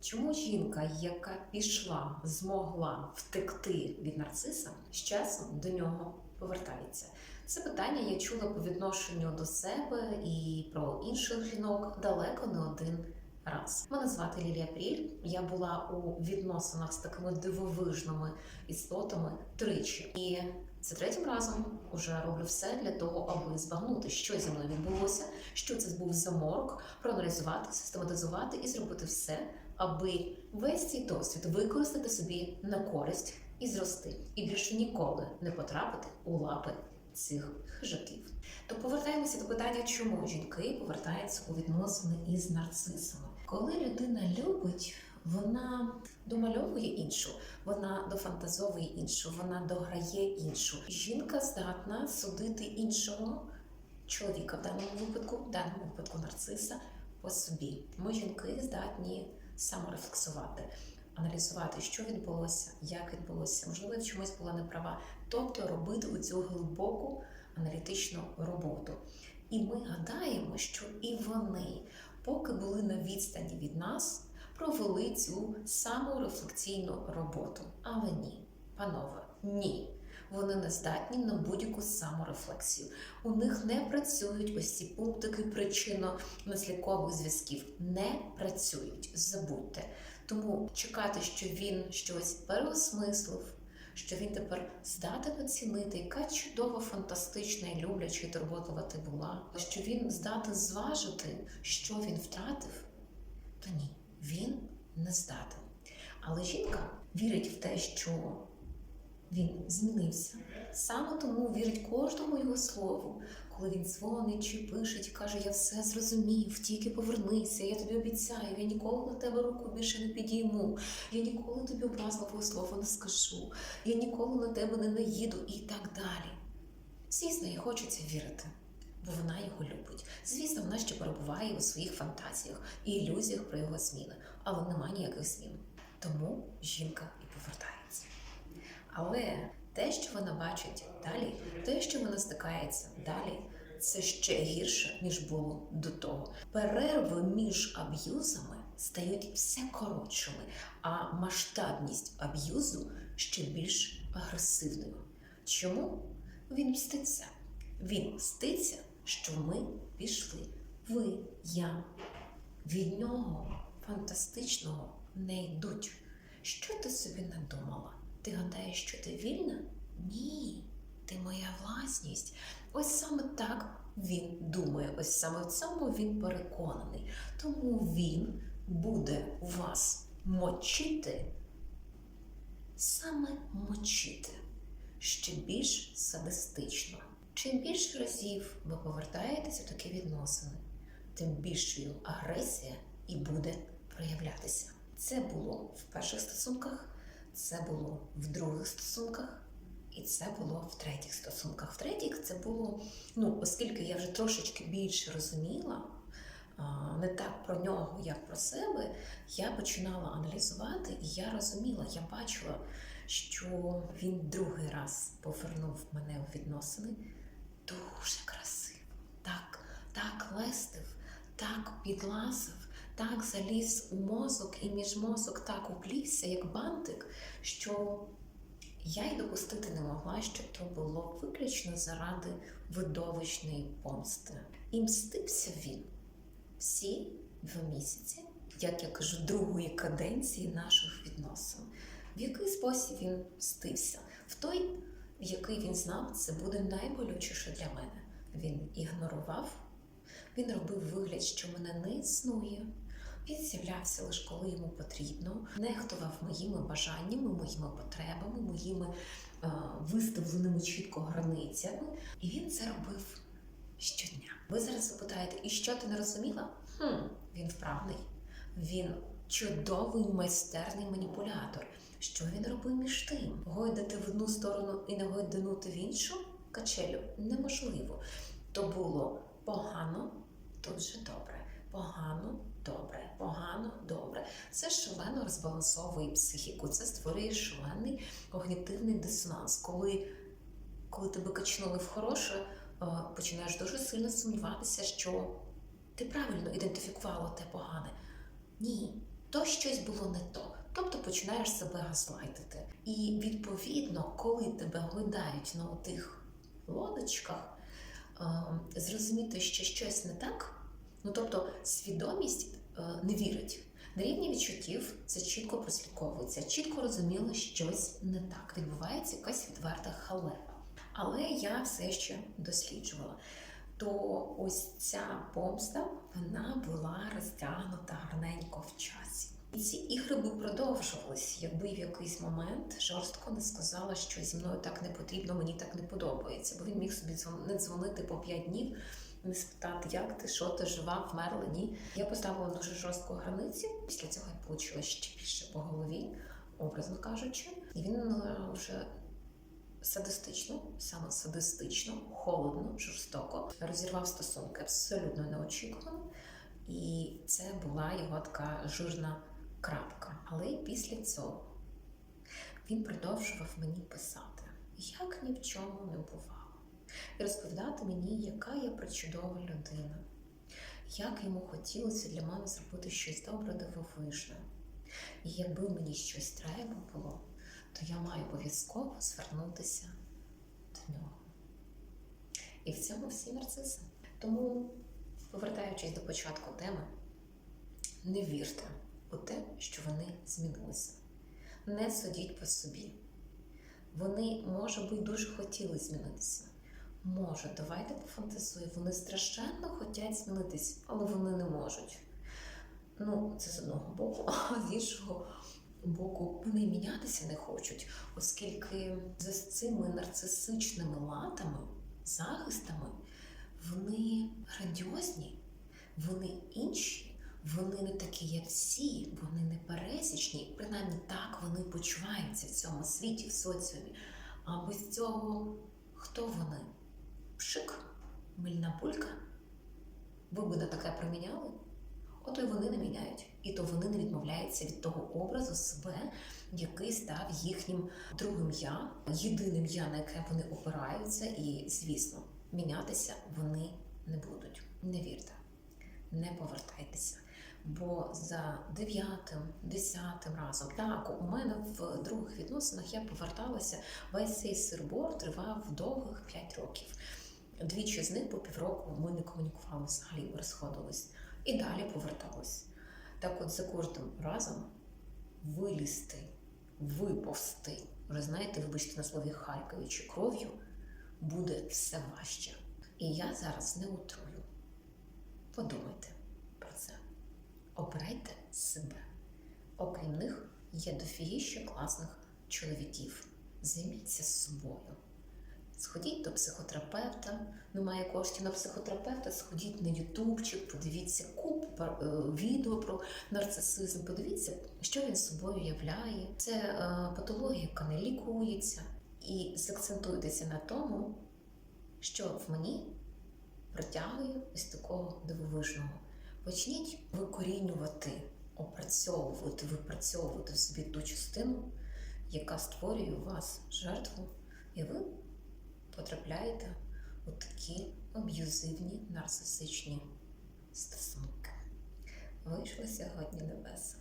Чому жінка, яка пішла, змогла втекти від нарциса, з часом до нього повертається? Це питання я чула по відношенню до себе і про інших жінок далеко не один раз. Мене звати Лілія Пріль. Я була у відносинах з такими дивовижними істотами тричі. І це третім разом уже роблю все для того, аби збагнути, що зі мною відбулося, що це був заморок, проаналізувати, систематизувати і зробити все, аби весь цей досвід використати собі на користь і зрости, і більше ніколи не потрапити у лапи цих хижаків. То повертаємося до питання, чому жінки повертаються у відносини із нарцисами. Коли людина любить, вона домальовує іншу, вона дофантазовує іншу, вона дограє іншу. Жінка здатна судити іншого чоловіка в даному випадку, в даному випадку нарциса по собі. Ми жінки здатні саморефлексувати, аналізувати, що відбулося, як відбулося, можливо, я в чомусь була неправа, тобто робити у цю глибоку аналітичну роботу. І ми гадаємо, що і вони, поки були на відстані від нас, провели цю саморефлексійну роботу. Але ні, панове, ні. Вони не здатні на будь-яку саморефлексію. У них не працюють ось ці пунктики причинно-наслідкових зв'язків. Не працюють, забудьте. Тому чекати, що він щось переосмислив, що він тепер здатен оцінити, яка чудова, фантастична і любляча і турботова ти була, що він здатен зважити, що він втратив, то ні, він не здатен. Але жінка вірить в те, що він змінився. Саме тому вірить кожному його слову, коли він дзвонить чи пише, і каже: Я все зрозумів, тільки повернися, я тобі обіцяю, я ніколи на тебе руку більше не підійму, я ніколи тобі образливого слова не скажу, я ніколи на тебе не наїду і так далі. Звісно, їй хочеться вірити, бо вона його любить. Звісно, вона ще перебуває у своїх фантазіях і ілюзіях про його зміни, але немає ніяких змін. Тому жінка і повертається. Але те, що вона бачить далі, те, що вона стикається далі, це ще гірше, ніж було до того. Перерви між аб'юзами стають все коротшими, а масштабність аб'юзу ще більш агресивною. Чому? Він мститься. Він мститься, що ми пішли. Ви, я. Від нього фантастичного не йдуть. Що ти собі надумала? Ти гадаєш, що ти вільна? Ні, ти моя власність. Ось саме так він думає, ось саме в цьому він переконаний. Тому він буде вас мочити, саме мочити ще більш садистично. Чим більше разів ви повертаєтеся в такі відносини, тим більшою агресія і буде проявлятися. Це було в перших стосунках. Це було в других стосунках, і це було в третіх стосунках. В третіх це було, ну, оскільки я вже трошечки більше розуміла, не так про нього, як про себе, я починала аналізувати, і я розуміла, я бачила, що він другий раз повернув мене у відносини. Дуже красиво, так, так лестив, так підласив так заліз у мозок і між мозок так уплівся, як бантик, що я й допустити не могла, що то було виключно заради видовищної помсти. І мстився він всі два місяці, як я кажу, другої каденції наших відносин. В який спосіб він мстився? В той, в який він знав, це буде найболючіше для мене. Він ігнорував, він робив вигляд, що мене не існує. Він з'являвся лише коли йому потрібно, нехтував моїми бажаннями, моїми потребами, моїми е, виставленими чітко границями. І він це робив щодня. Ви зараз запитаєте, і що ти не розуміла? Хм, Він вправний, він чудовий майстерний маніпулятор. Що він робив між тим? Гойдати в одну сторону і не гойданути в іншу качелю неможливо. То було погано, вже добре. Погано, добре, погано, добре. Це шалено розбалансовує психіку, це створює шалений когнітивний дисонанс. Коли коли тебе качнули в хороше, починаєш дуже сильно сумніватися, що ти правильно ідентифікувала те погане. Ні, то щось було не то. Тобто починаєш себе газлайтити. І відповідно, коли тебе гойдають на отих лодочках, е, зрозуміти, що щось не так, ну тобто свідомість е, не вірить. На рівні відчуттів це чітко прослідковується, чітко розуміло, щось не так. Відбувається якась відверта халепа. Але я все ще досліджувала. То ось ця помста вона була розтягнута гарненько в часі. І ці ігри би продовжувались, якби в якийсь момент жорстко не сказала, що зі мною так не потрібно, мені так не подобається. Бо він міг собі не дзвонити по п'ять днів, не спитати, як ти, що ти жива, вмерла, ні. Я поставила дуже жорстку границю. Після цього я получила ще більше по голові, образно кажучи. І він е, вже садистично, саме садистично, холодно, жорстоко розірвав стосунки абсолютно неочікувано. І це була його така жирна крапка. Але й після цього він продовжував мені писати, як ні в чому не бувало, і розповідати мені, яка я причудова людина, як йому хотілося для мене зробити щось добре дивовижне. І якби мені щось треба було, то я маю обов'язково звернутися до нього. І в цьому всі нарциси. Тому, повертаючись до початку теми, не вірте у те, що вони змінилися. Не судіть по собі. Вони, може би, дуже хотіли змінитися. Може, давайте пофантазуємо. Вони страшенно хочуть змінитись, але вони не можуть. Ну, це з одного боку, а з іншого боку, вони мінятися не хочуть, оскільки за цими нарцисичними латами, захистами, вони грандіозні, вони інші, вони не такі, як всі, вони не пересічні. Принаймні так вони почуваються в цьому світі, в соціумі. А без цього хто вони? Пшик, мильна пулька? Ви би на таке приміняли? Ото й вони не міняють, і то вони не відмовляються від того образу себе, який став їхнім другим я, єдиним я, на яке вони опираються, і, звісно, мінятися вони не будуть. Не вірте, не повертайтеся. Бо за дев'ятим, десятим разом, так, у мене в других відносинах я поверталася, весь цей сирбор тривав довгих 5 років. Двічі з них по півроку ми не комунікували взагалі, розходились. І далі поверталась. Так от за кожним разом вилізти, виповзти, вже знаєте, вибачте на слові Харковичі кров'ю, буде все важче. І я зараз не утрую. Подумайте. Обирайте себе. Окрім них є дофігіще класних чоловіків. Займіться собою. Сходіть до психотерапевта, немає коштів на психотерапевта, сходіть на ютубчик, подивіться купу е, відео про нарцисизм, подивіться, що він собою являє. Це е, патологія, яка не лікується. І закцентуйтеся на тому, що в мені притягує ось такого дивовижного. Почніть викорінювати, опрацьовувати, випрацьовувати в собі ту частину, яка створює у вас жертву, і ви потрапляєте у такі аб'юзивні нарцисичні стосунки. Вийшло сьогодні небеса.